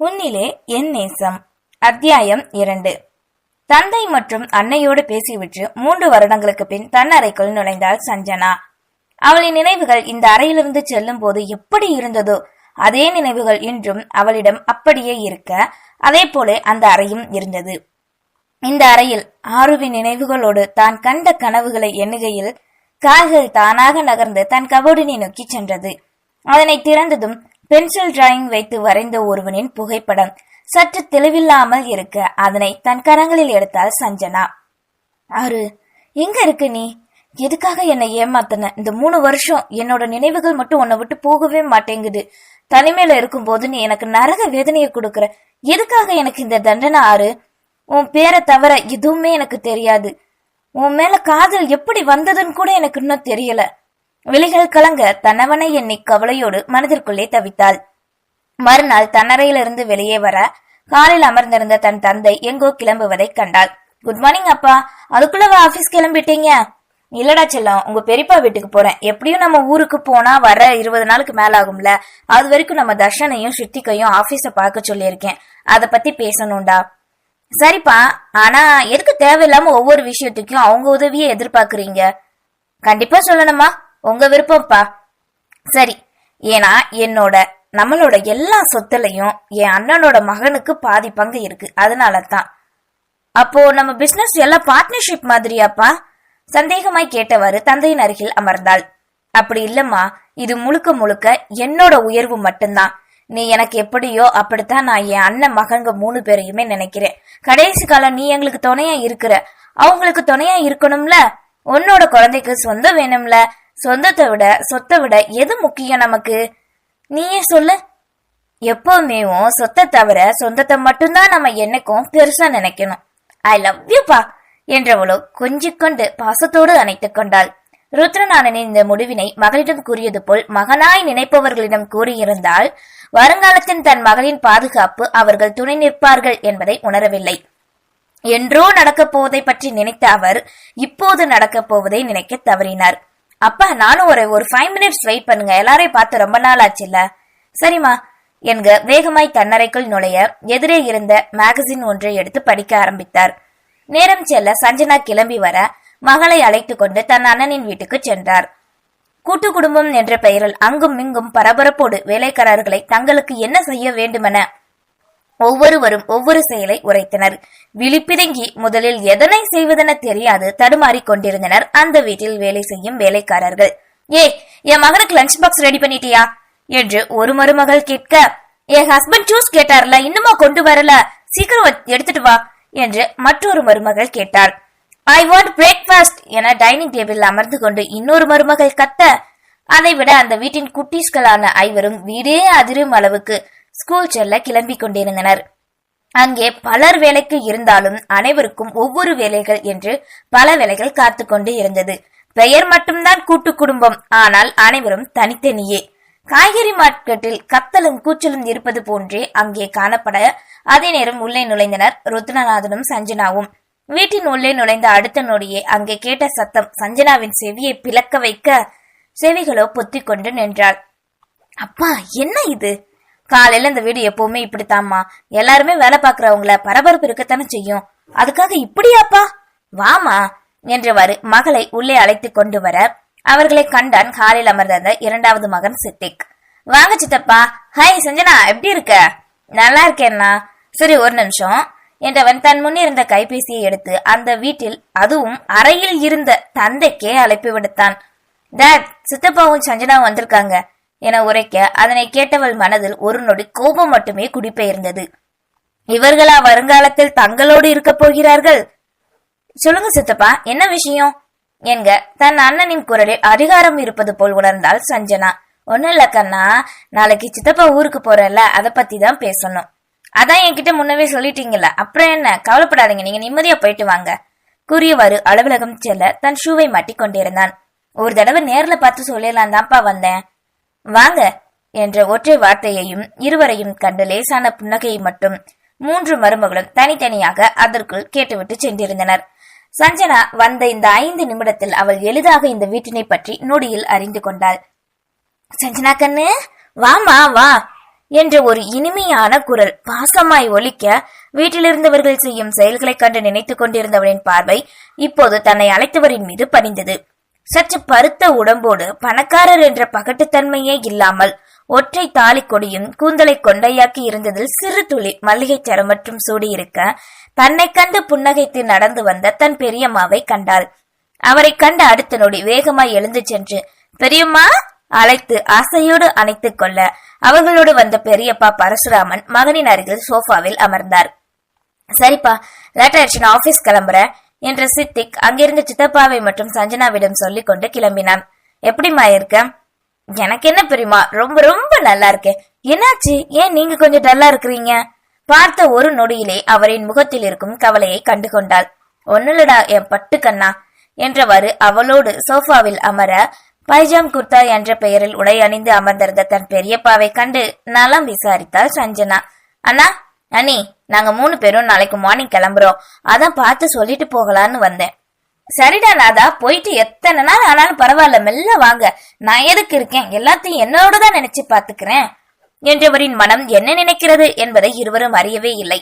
உன்னிலே என் நேசம். அத்தியாயம் இரண்டு. தந்தை மற்றும் அன்னையோடு பேசிவிட்டு மூன்று வருடங்களுக்கு பின் தன் அறைக்குள் நுழைந்தாள் சஞ்சனா. அவளின் நினைவுகள் இந்த அறையிலிருந்து செல்லும் போது எப்படி இருந்ததோ அதே நினைவுகள் இன்றும் அவளிடம் அப்படியே இருக்க அதே போல அந்த அறையும் இருந்தது. இந்த அறையில் ஆருவின் நினைவுகளோடு தான் கண்ட கனவுகளை எண்ணுகையில் கால்கள் தானாக நகர்ந்து தன் கபோடினை நோக்கி சென்றது. அதனை திறந்ததும் பென்சில் டிராயிங் வைத்து வரைந்த ஒருவனின் புகைப்படம். சற்று தெளிவில்லாமல் இருக்க அதனை தன் கரங்களில் எடுத்தாள் சஞ்சனா. ஆறு எங்க இருக்கு நீ? எதுக்காக என்னை ஏமாத்தின? இந்த மூணு வருஷம் என்னோட நினைவுகள் மட்டும் உன்னை விட்டு போகவே மாட்டேங்குது. தனிமையில இருக்கும்போது நீ எனக்கு நரக வேதனையை கொடுக்கற. எதுக்காக எனக்கு இந்த தண்டனை ஆறு உன் பேரை தவிர எதுவுமே எனக்கு தெரியாது. உன் மேல காதல் எப்படி வந்ததுன்னு கூட எனக்கு இன்னும் தெரியல. விழிகள் கலங்க தன்னவனை எண்ணி கவலையோடு மனதிற்குள்ளே தவித்தாள். மறுநாள் தன்னறையிலிருந்து வெளியே வர காலில் அமர்ந்திருந்த தன் தந்தை எங்கோ கிளம்புவதை கண்டாள். குட் மார்னிங் அப்பா. அதுக்குள்ள ஆபீஸ் கிளம்பிட்டீங்க? இல்லடா செல்லம் உங்க பெரியப்பா வீட்டுக்கு போறேன். எப்படியும் நம்ம ஊருக்கு போனா வர இருபது நாளுக்கு மேல ஆகும்ல. அது வரைக்கும் நம்ம தர்ஷனையும் ஸ்ருத்திகையும் ஆபீஸ பார்க்க சொல்லியிருக்கேன். அத பத்தி பேசணும்டா. சரிப்பா. ஆனா எதுக்கு தேவையில்லாம ஒவ்வொரு விஷயத்துக்கும் அவங்க உதவியை எதிர்பார்க்கறீங்க? கண்டிப்பா சொல்லணுமா உங்க விருப்பம்ப்பா. சரி ஏன்னா என்னோட நம்மளோட எல்லா சொத்துலையும் என் அண்ணனோட மகனுக்கு பாதி பங்கு இருக்கு. அதனால தான் அப்போ நம்ம பிசினஸ் எல்லாம் பார்ட்னர்ஷிப் மாதிரியாப்பா? சந்தேகமாய் கேட்டவாறு தந்தையின் அருகில் அமர்ந்தாள். அப்படி இல்லம்மா இது முழுக்க முழுக்க என்னோட உயர்வு மட்டும்தான். நீ எனக்கு எப்படியோ அப்படித்தான் நான் என் அண்ணன் மகன்க மூணு பேரையுமே நினைக்கிறேன். கடைசி காலம் நீ எங்களுக்கு துணையா இருக்கிற. அவங்களுக்கு துணையா இருக்கணும்ல? உன்னோட குழந்தைக்கு சொந்தம் வேணும்ல? சொந்தத்தை விட சொத்தை விட எது முக்கியம் நமக்கு? நீயே சொல்லு. எப்பவுமே சொத்தை தவிர சொந்தத்தை மட்டும்தான் நம்ம என்னைக்கும் பெருசா நினைக்கணும். ஐ லவ் யூப்பா என்றவளோ கொஞ்சிக்கொண்டு பாசத்தோடு அணைத்துக் கொண்டாள். ருத்ரநாதனின் இந்த முடிவினை மகளிடம் கூறியது போல் மகனாய் நினைப்பவர்களிடம் கூறியிருந்தால் வருங்காலத்தின் தன் மகளின் பாதுகாப்பு அவர்கள் துணை நிற்பார்கள் என்பதை உணரவில்லை. என்றோ நடக்கப் போவதை பற்றி நினைத்த அவர் இப்போது நடக்கப் போவதை நினைக்க தவறினார். அப்பா நானும் ஒரு ஒரு ஃபைவ் மினிட்ஸ் வெயிட் பண்ணுங்க. எல்லாரையும் பார்த்து ரொம்ப நாள் ஆச்சுல்ல சரிம்மா. என்க வேகமாய் தன்னறைக்குள் நுழைய எதிரே இருந்த மேகசின் ஒன்றை எடுத்து படிக்க ஆரம்பித்தார். நேரம் செல்ல சஞ்சனா கிளம்பி வர மகளை அழைத்து கொண்டு தன் அண்ணனின் வீட்டுக்கு சென்றார். கூட்டு குடும்பம் என்ற பெயரில் அங்கும் இங்கும் பரபரப்போடு வேலைக்காரர்களை தங்களுக்கு என்ன செய்ய வேண்டுமென ஒவ்வொருவரும் ஒவ்வொரு செயலை உரைத்தனர். விழிப்பிறங்கி முதலில் எதனை செய்வதென தெரியாது தடுமாறிக் கொண்டிருந்தனர். அந்த வீட்டில் வேலை செய்யும் வேலைக்காரர்கள். ஏ என் மகனுக்கு லஞ்ச் பாக்ஸ் ரெடி பண்ணிட்டியா? என்று ஒரு மருமகள் கேட்க என் ஹஸ்பண்ட் ஜூஸ் கேட்டார்ல இன்னுமா கொண்டு வரல? சீக்கிரம் எடுத்துட்டு வா. என்று மற்றொரு மருமகள் கேட்டார் ஐ வாண்ட் பிரேக்ஃபாஸ்ட் என டைனிங் டேபிள் அமர்ந்து கொண்டு இன்னொரு மருமகள் கத்த அதைவிட அந்த வீட்டின் குட்டீஸ்களான ஐவரும் வீடே அதிரும் அளவுக்கு. ஸ்கூல் செல்ல கிளம்பிக் கொண்டிருந்தனர். அங்கே பலர் வேலைக்கு இருந்தாலும் அனைவருக்கும் ஒவ்வொரு வேலைகள் என்று பல வேலைகள் காத்து கொண்டு இருந்தது. பெயர் மட்டும்தான் கூட்டு குடும்பம். ஆனால் அனைவரும் தனித்தனியே. காய்கறி மார்க்கெட்டில் கத்தலும் கூச்சலும் இருப்பது போன்றே அங்கே காணப்பட அதே நேரம் உள்ளே நுழைந்தனர் ருத்ரநாதனும் சஞ்சனாவும். வீட்டின் உள்ளே நுழைந்த அடுத்த நொடியே அங்கே கேட்ட சத்தம் சஞ்சனாவின் செவியை பிளக்க வைக்க செவிகளோ பொத்திக்கொண்டு நின்றாள். அப்பா என்ன இது? காலையில இந்த வீடு எப்பவுமே இப்படித்தாம்மா எல்லாருமே வேலை பாக்குறவங்கள பரபரப்பு இருக்கத்தானே செய்யும். அதுக்காக இப்படியாப்பா? வாமா என்றவாறு மகளை உள்ளே அழைத்து கொண்டு வர அவர்களை கண்டான் காலில் அமர்ந்த இரண்டாவது மகன் சித்திக். வாங்க சித்தப்பா ஹாய் சஞ்சனா எப்படி இருக்க? நல்லா இருக்கேன்னா சரி ஒரு நிமிஷம். என்றவன் தன் முன்னே இருந்த கைபேசியை எடுத்து அந்த வீட்டில் அதுவும் அறையில் இருந்த தந்தைக்கே அழைப்பு விடுத்தான். டேட் சித்தப்பாவும் சஞ்சனாவும் வந்திருக்காங்க. என உரைக்க அதனை கேட்டவள் மனதில் ஒரு நொடி கோபம் மட்டுமே குடிபெயர்ந்தது. இவர்களா வருங்காலத்தில் தங்களோடு இருக்க போகிறார்கள்? சொல்லுங்க சித்தப்பா என்ன விஷயம்? என்க தன் அண்ணனின் குரலில் அதிகாரம் இருப்பது போல் உணர்ந்தாள் சஞ்சனா. ஒன்னும் இல்ல கண்ணா நாளைக்கு சித்தப்பா ஊருக்கு போறல அத பத்தி தான் பேசணும். அதான் என்கிட்ட முன்னவே சொல்லிட்டீங்கல்ல அப்புறம் என்ன? கவலைப்படாதீங்க நீங்க நிம்மதியா போயிட்டு வாங்க. கூறியவாறு அலுவலகம் செல்ல தன் ஷூவை மாட்டி கொண்டிருந்தான் ஒரு தடவை நேர்ல பார்த்து சொல்லலாம் தான்ப்பா வந்தேன். வாங்க என்ற ஒற்றை வார்த்தையையும் இருவரையும் கண்டு லேசான புன்னகையை மட்டும் மூன்று மருமகளும் தனித்தனியாக அதற்குள் கேட்டுவிட்டு சென்றிருந்தனர். சஞ்சனா வந்த இந்த ஐந்து நிமிடத்தில் அவள் எளிதாக இந்த வீட்டினை பற்றி நொடியில் அறிந்து கொண்டாள். சஞ்சனா கண்ணு வாமா வா என்ற ஒரு இனிமையான குரல் பாசமாய் ஒலிக்க வீட்டிலிருந்தவர்கள் செய்யும் செயல்களைக் கண்டு நினைத்துக் கொண்டிருந்தவளின் பார்வை இப்போது தன்னை அழைத்தவரின் மீது பணிந்தது சற்று பருத்த உடம்போடு பணக்காரர் என்ற பகட்டுத்தன்மையே இல்லாமல் ஒற்றை தாலி கொடியும் கூந்தலை கொண்டையாக்கி இருந்ததில் சிறு துளி மல்லிகை சரமற்றும் சூடியிருக்க தன்னை கண்டு புன்னகைத்து நடந்து வந்த தன் பெரியம்மாவை கண்டாள். அவரை கண்ட அடுத்த நொடி வேகமாய் எழுந்து சென்று பெரியம்மா! அழைத்து ஆசையோடு அணைத்துக் கொள்ள அவர்களோடு வந்த பெரியப்பா பரசுராமன் மகனின் அருகில் சோஃபாவில் அமர்ந்தார். சரிப்பா லேட்டர் ஆயிடுச்சு நான் ஆபீஸ் கிளம்புறேன். என்ற சித்திக் அங்கிருந்து சித்தப்பாவை மற்றும் சஞ்சனாவிடம் சொல்லிக் கொண்டு கிளம்பினான். எப்படிம்மா இருக்க? எனக்கு என்ன பெரியமா? ரொம்ப ரொம்ப நல்லா இருக்கேன் என்னாச்சு? ஏன் நீங்க கொஞ்சம் டல்லா இருக்கிறீங்க? பார்த்த ஒரு நொடியிலே அவரின் முகத்தில் இருக்கும் கவலையை கண்டு கொண்டாள். ஒன்னுலடா என் பட்டு கண்ணா என்றவாறு அவளோடு சோஃபாவில் அமர பைஜாம் குர்தா என்ற பெயரில் உடை அணிந்து அமர்ந்திருந்த தன் பெரியப்பாவை கண்டு நலம் விசாரித்தாள் சஞ்சனா. அண்ணா அனி நாங்க மூணு பேரும் நாளைக்கு மார்னிங் கிளம்புறோம். அதான் பார்த்து சொல்லிட்டு போகலான்னு வந்தேன். சரிடா நாதா போயிட்டு எத்தனை நாள் ஆனாலும் பரவாயில்ல மெல்ல வாங்க. நான் எதுக்கு இருக்கேன்? எல்லாத்தையும் என்னோட தான் நினைச்சு பாத்துக்கிறேன் என்றவரின் மனம் என்ன நினைக்கிறது என்பதை இருவரும் அறியவே இல்லை.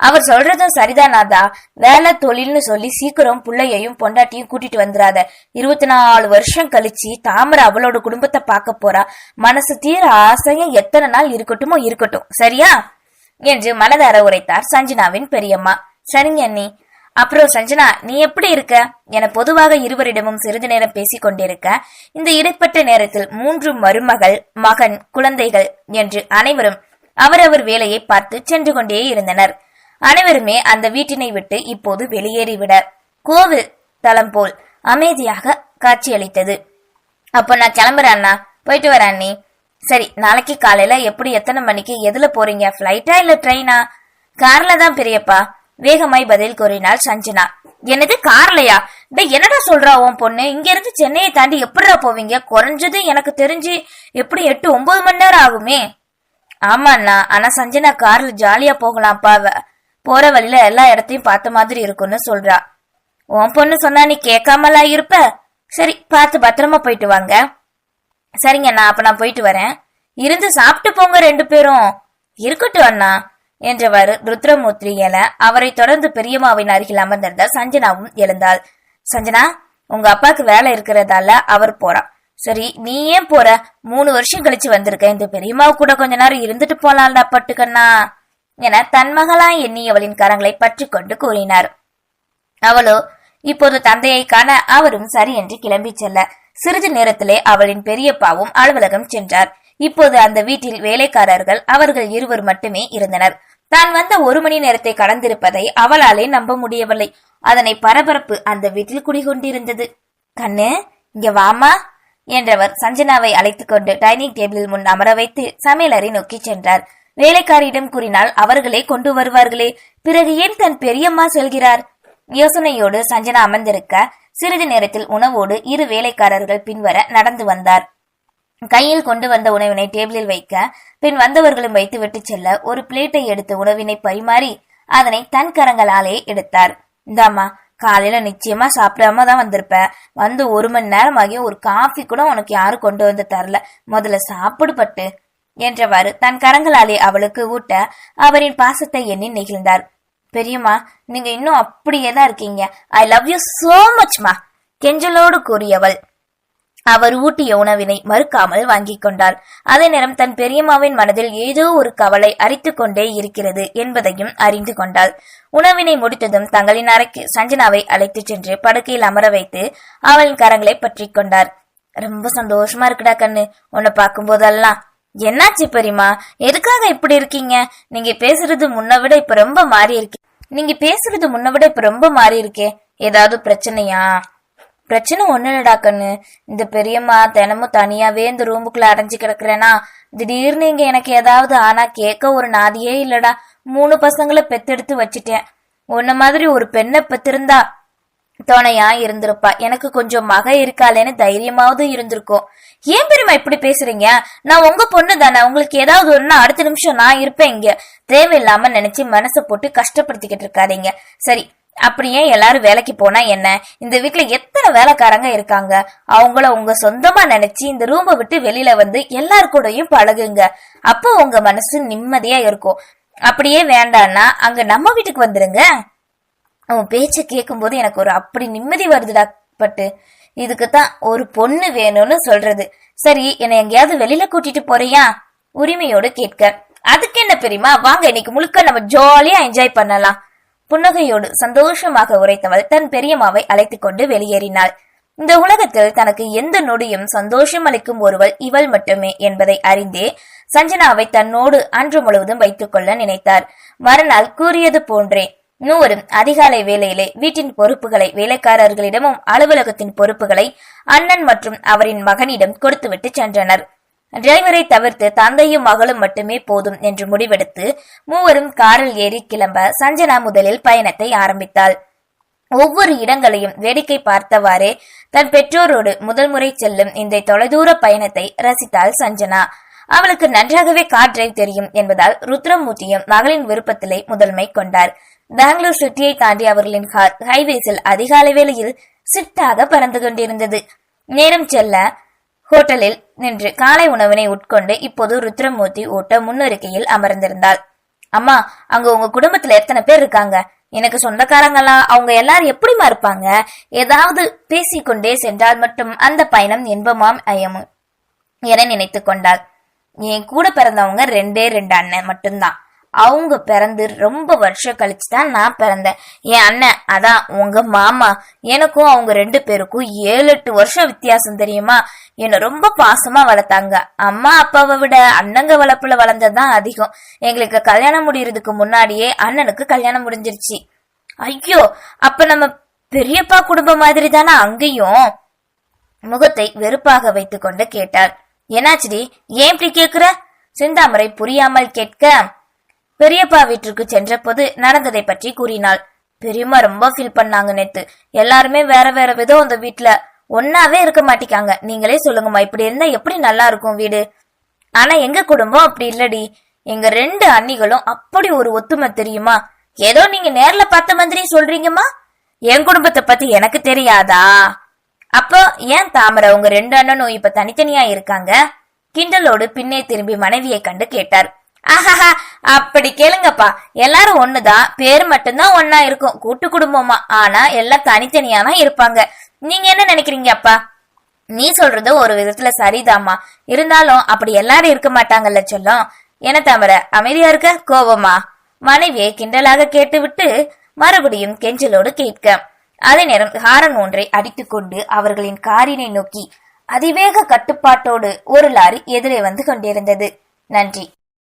அவர் சொல்றதும் சரிதானாதா வேலை தொழில்னு சொல்லி சீக்கிரம் பிள்ளையையும் பொண்டாட்டியும் கூட்டிட்டு வந்துடாத இருபத்தி நாலு வருஷம் கழிச்சு தாமரை அவளோட குடும்பத்தை பார்க்க போறா. மனசு தீர ஆசையும் எத்தனை நாள் இருக்கட்டுமோ இருக்கட்டும். சரியா? என்று மனதார உரைத்தார் சஞ்சனாவின் பெரியம்மா. சரிங்க அண்ணி. அப்புறம் சஞ்சனா நீ எப்படி இருக்க? என பொதுவாக இருவரிடமும் சிறிது நேரம் பேசிக் கொண்டிருக்க இந்த இடைப்பட்ட நேரத்தில் மூன்று மருமகள் மகன் குழந்தைகள் என்று அனைவரும் அவரவர் வேலையை பார்த்து சென்று கொண்டே இருந்தனர். அனைவருமே அந்த வீட்டினை விட்டு இப்போது வெளியேறிவிட கோவில் தளம் போல் அமைதியாக காட்சியளித்தது. அப்போ நான் கிளம்புறேன் அண்ணா. போயிட்டு வரேன் அண்ணி. சரி நாளைக்கு காலையில எப்படி எத்தனை மணிக்கு எதுல போறீங்க? ஃபிளைட்டா இல்ல ட்ரெயினா கார்ல தான் பெரியப்பா. வேகமாய் பதில் கூறினாள் சஞ்சனா. என்னது கார்லயா டேய் என்னடா சொல்றா உன் பொண்ணு? இங்க இருந்து சென்னையை தாண்டி எப்படிடா போவீங்க? குறைஞ்சது எனக்கு தெரிஞ்சு எப்படி எட்டு ஒன்பது மணி நேரம் ஆகுமே? ஆமாண்ணா ஆனா சஞ்சனா கார்ல ஜாலியா போகலாம்ப்பா. போற வழியில எல்லா இடத்தையும் பார்த்த மாதிரி இருக்கும்னு சொல்றா. உன் பொண்ணு சொன்னா நீ கேட்காமலா இருப்ப? சரி பார்த்து பத்திரமா போயிட்டு வாங்க. சரிங்க அண்ணா அப்ப நான் போயிட்டு வரேன். இருந்து சாப்பிட்டு போங்க ரெண்டு பேரும். இருக்கட்டும் அண்ணா என்றவாறு ருத்ரமூர்த்தி எல அவரை தொடர்ந்து பெரியம்மாவின் அருகில் அமர்ந்திருந்த சஞ்சனாவும் எழுந்தாள். சஞ்சனா உங்க அப்பாக்கு வேலை இருக்கிறதால அவர் போறான். சரி நீ ஏன் போற? மூணு வருஷம் கழிச்சு வந்திருக்க. இந்த பெரியம்மாவு கூட கொஞ்ச நேரம் இருந்துட்டு போலாம்டா பட்டுக்கண்ணா என தன் மகளா எண்ணி அவளின் கரங்களை பற்றி கொண்டு கூறினார். அவளோ இப்போது தந்தையை காண அவரும் சரி என்று கிளம்பி செல்ல சிறிது நேரத்திலே அவளின் பெரியப்பாவும் அலுவலகம் சென்றார். இப்போது அந்த வீட்டில் வேலைக்காரர்கள் அவர்கள் இருவர் மட்டுமே இருந்தனர். தான் வந்த ஒரு மணி நேரத்தை கடந்திருப்பதை அவளாலே நம்ப முடியவில்லை. அதனை பரபரப்பு அந்த வீட்டில் குடிகொண்டிருந்தது. கண்ணு இங்க வாமா என்றவர் சஞ்சனாவை அழைத்துக் கொண்டு டைனிங் டேபிள் முன் அமர வைத்து சமையலறை நோக்கி சென்றார். வேலைக்காரியிடம் கூறினால் அவர்களே கொண்டு வருவார்களே. பிறகு ஏன் தன் பெரியம்மா செல்கிறார்? யோசனையோடு சஞ்சனா அமர்ந்திருக்க சிறிது நேரத்தில் உணவோடு இரு வேலைக்காரர்கள் பின்வர நடந்து வந்தார். கையில் கொண்டு வந்த உணவினை டேபிளில் வைக்க பின் வந்தவர்களும் வைத்து விட்டு செல்ல ஒரு பிளேட்டை எடுத்து உணவினை பரிமாறி அதனை தன் கரங்களாலே எடுத்தார். இந்தாம்மா காலையில நிச்சயமா சாப்பிடாம தான் வந்திருப்ப. வந்து ஒரு மணி நேரம் ஆகிய ஒரு காஃபி கூட உனக்கு யாரும் கொண்டு வந்து தரல. முதல்ல சாப்பிடுபட்டு என்றவாறு தன் கரங்களாலே அவளுக்கு ஊட்ட அவரின் பாசத்தை எண்ணி நெகிழ்ந்தார். பெரியம்மா நீங்க இன்னும் அப்படியே தான் இருக்கீங்க. ஐ லவ் யூ சோ மச்மா கெஞ்சலோடு கூறியவள். அவர் ஊட்டிய உணவினை மறுக்காமல் வாங்கிக் கொண்டாள். அதே நேரம் தன் பெரியம்மாவின் மனதில் ஏதோ ஒரு கவலை அரித்துக் கொண்டே இருக்கிறது என்பதையும் அறிந்து கொண்டாள். உணவினை முடித்ததும் தங்களின் அறைக்கு சஞ்சனாவை அழைத்துச் சென்று படுக்கையில் அமர வைத்து அவளின் கரங்களை பற்றி கொண்டார். ரொம்ப சந்தோஷமா இருக்குடா கண்ணு. உன்னை பார்க்கும் போதெல்லாம் என்னாச்சு பெரியம்மா? எதுக்காக இப்படி இருக்கீங்க? நீங்க பேசுறது முன்ன விட இப்ப ரொம்ப மாறி இருக்கு நீங்க பேசுறது முன்ன விட இப்ப ரொம்ப மாறி இருக்கே. ஏதாவது பிரச்சனையா? பிரச்சனை ஒண்ணு இல்லடா கண்ணு. இந்த பெரியம்மா தினமும் தனியாவே இந்த ரூமுக்குள்ள அடைஞ்சு கிடக்குறேனா? திடீர்னு இங்க எனக்கு ஏதாவது ஆனா கேட்க ஒரு நாதியே இல்லடா. மூணு பசங்களை பெத்தெடுத்து வச்சிட்டேன். உன்ன மாதிரி ஒரு பெண்ணை பெத்திருந்தா துணையா இருந்திருப்பா. எனக்கு கொஞ்சம் மக இருக்காளேன்னு தைரியமாவது இருந்திருக்கும். ஏன் பெருமா இப்படி பேசுறீங்க? நான் உங்க பொண்ணு தானே. உங்களுக்கு ஏதாவது ஒண்ணு அடுத்த நிமிஷம் நான் இருப்பேன் இங்க. தேவையில்லாம நினைச்சு மனசை போட்டு கஷ்டப்படுத்திக்கிட்டு இருக்காதீங்க. சரி அப்படியே எல்லாரும் வேலைக்கு போனா என்ன? இந்த வீட்டுல எத்தனை வேலைக்காரங்க இருக்காங்க? அவங்கள உங்க சொந்தமா நினைச்சு இந்த ரூமை விட்டு வெளியில வந்து எல்லார் கூடயும் பழகுங்க. அப்போ உங்க மனசு நிம்மதியா இருக்கும். அப்படியே வேண்டான்னா அங்க நம்ம வீட்டுக்கு வந்துருங்க. அவன் பேச்ச கேட்கும்போது எனக்கு ஒரு அப்படி நிம்மதி வருதுடா பட்டு. இதுக்கு தான் ஒரு பொண்ணு வேணும்னு சொல்றது. சரி என்னை எங்கேயாவது வெளியில கூட்டிட்டு போறியா? உரிமையோடு கேட்க. அதுக்கு என்ன பெரியமா வாங்க இன்னைக்கு முழுக்க நம்ம ஜாலியா என்ஜாய் பண்ணலாம். புன்னகையோடு சந்தோஷமாக உரைத்தவள் தன் பெரியம்மாவை அழைத்துக் கொண்டு வெளியேறினாள். இந்த உலகத்தில் தனக்கு எந்த நொடியும் சந்தோஷம் அளிக்கும் ஒருவள் இவள் மட்டுமே என்பதை அறிந்தே சஞ்சனாவை தன்னோடு அன்று முழுவதும் வைத்துக் கொள்ள நினைத்தார். மறுநாள் கூறியது போன்றே நூறும் அதிகாலை வேலையிலே வீட்டின் பொறுப்புகளை வேலைக்காரர்களிடமும் அலுவலகத்தின் பொறுப்புகளை அண்ணன் மற்றும் அவரின் மகனிடம் கொடுத்துவிட்டு சென்றனர். டிரைவரை தவிர்த்து தந்தையும் மகளும் மட்டுமே போதும் என்று முடிவெடுத்து மூவரும் காரில் ஏறி கிளம்ப சஞ்சனா முதலில் பயணத்தை ஆரம்பித்தாள். ஒவ்வொரு இடங்களையும் வேடிக்கை பார்த்தவாறே தன் பெற்றோரோடு முதல் முறை செல்லும் இந்த தொலைதூர பயணத்தை ரசித்தாள் சஞ்சனா. அவளுக்கு நன்றாகவே கார் டிரைவ் தெரியும் என்பதால் ருத்ரமூர்த்தியும் மகளின் விருப்பத்திலே முதன்மை கொண்டார். பெங்களூர் சிட்டியை தாண்டி அவர்களின் கார் ஹைவேஸில் அதிகாலை வேளையில் சிட்டாக பறந்து கொண்டிருந்தது. நேரம் செல்ல ஹோட்டலில் நின்று காலை உணவினை உட்கொண்டு இப்போது ருத்ரமூர்த்தி ஓட்ட முன்னறிக்கையில் அமர்ந்திருந்தாள். அம்மா அங்க உங்க குடும்பத்துல எத்தனை பேர் இருக்காங்க? எனக்கு சொந்தக்காரங்களா அவங்க எல்லாரும் எப்படிமா இருப்பாங்க? ஏதாவது பேசிக்கொண்டே சென்றால் மட்டும் அந்த பயணம் இன்பமாம் அயமும் என நினைத்து கொண்டாள். என் கூட பிறந்தவங்க ரெண்டே ரெண்டு அண்ணன் மட்டும்தான். அவங்க பிறந்து ரொம்ப வருஷம் கழிச்சு தான் நான் பிறந்தேன். என் அண்ணன் அதான் உங்க மாமா. எனக்கும் அவங்க ரெண்டு பேருக்கும் ஏழு எட்டு வருஷம் வித்தியாசம் தெரியுமா? என்னை ரொம்ப பாசமா வளர்த்தாங்க. அம்மா அப்பாவை விட அண்ணங்க வளர்ப்புல வளர்ந்ததுதான் அதிகம். எங்களுக்கு கல்யாணம் முடியறதுக்கு முன்னாடியே அண்ணனுக்கு கல்யாணம் முடிஞ்சிருச்சு. ஐயோ அப்ப நம்ம பெரியப்பா குடும்பம் மாதிரி தானே அங்கேயும்? முகத்தை வெறுப்பாக வைத்துக்கொண்டு கேட்டார் என்னாச்சுடி? ஏன் இப்படி கேக்குற? சிந்தாமரை புரியாமல் கேட்க. பெரியப்பா வீட்டிற்கு சென்றபோது நடந்ததை பற்றி கூறினாள். பெரியம்மா ரொம்ப ஃபீல் பண்ணாங்க நேத்து. எல்லாருமே வேற வேற விதம் அந்த வீட்ல. ஒன்னாவே இருக்க மாட்டிக்காங்க. நீங்களே சொல்லுங்கம்மா இப்படி இருந்தா எப்படி நல்லா இருக்கும் வீடு? ஆனா எங்க குடும்பம் அப்படி இல்லடி. எங்க ரெண்டு அண்ணிகளும் அப்படி ஒரு ஒத்துமை தெரியுமா? ஏதோ நீங்க நேர்ல பார்த்த மாதிரி சொல்றீங்கம்மா. என் குடும்பத்தை பத்தி எனக்கு தெரியாதா? அப்போ ஏன் தாமரை உங்க ரெண்டு அண்ணனும் இப்ப தனித்தனியா இருக்காங்க? கிண்டலோடு பின்னே திரும்பி மனைவியை கண்டு கேட்டார். ஆஹாஹா அப்படி கேளுங்கப்பா. எல்லாரும் ஒண்ணுதான். பேர் மட்டும்தான் ஒன்னா இருக்கும். கூட்டு குடும்பமா. ஆனா எல்லாம் தனித்தனியா தான் இருப்பாங்க. நீங்க என்ன நினைக்கிறீங்க அப்பா? நீ சொல்றது ஒரு விதத்துல சரிதாம்மா. இருந்தாலும் அப்படி எல்லாரும் இருக்க மாட்டாங்கல்ல சொல்லும். என்ன தாமரை அமைதியா இருக்க? கோபமா மனைவியை கிண்டலாக கேட்டுவிட்டு மறுபடியும் கெஞ்சலோடு கேட்க. அதே நேரம் ஹாரன் ஒன்றை அடித்துக்கொண்டு அவர்களின் காரினை நோக்கி அதிவேக கட்டுப்பாட்டோடு ஒரு லாரி எதிரே வந்து கொண்டிருந்தது. நன்றி.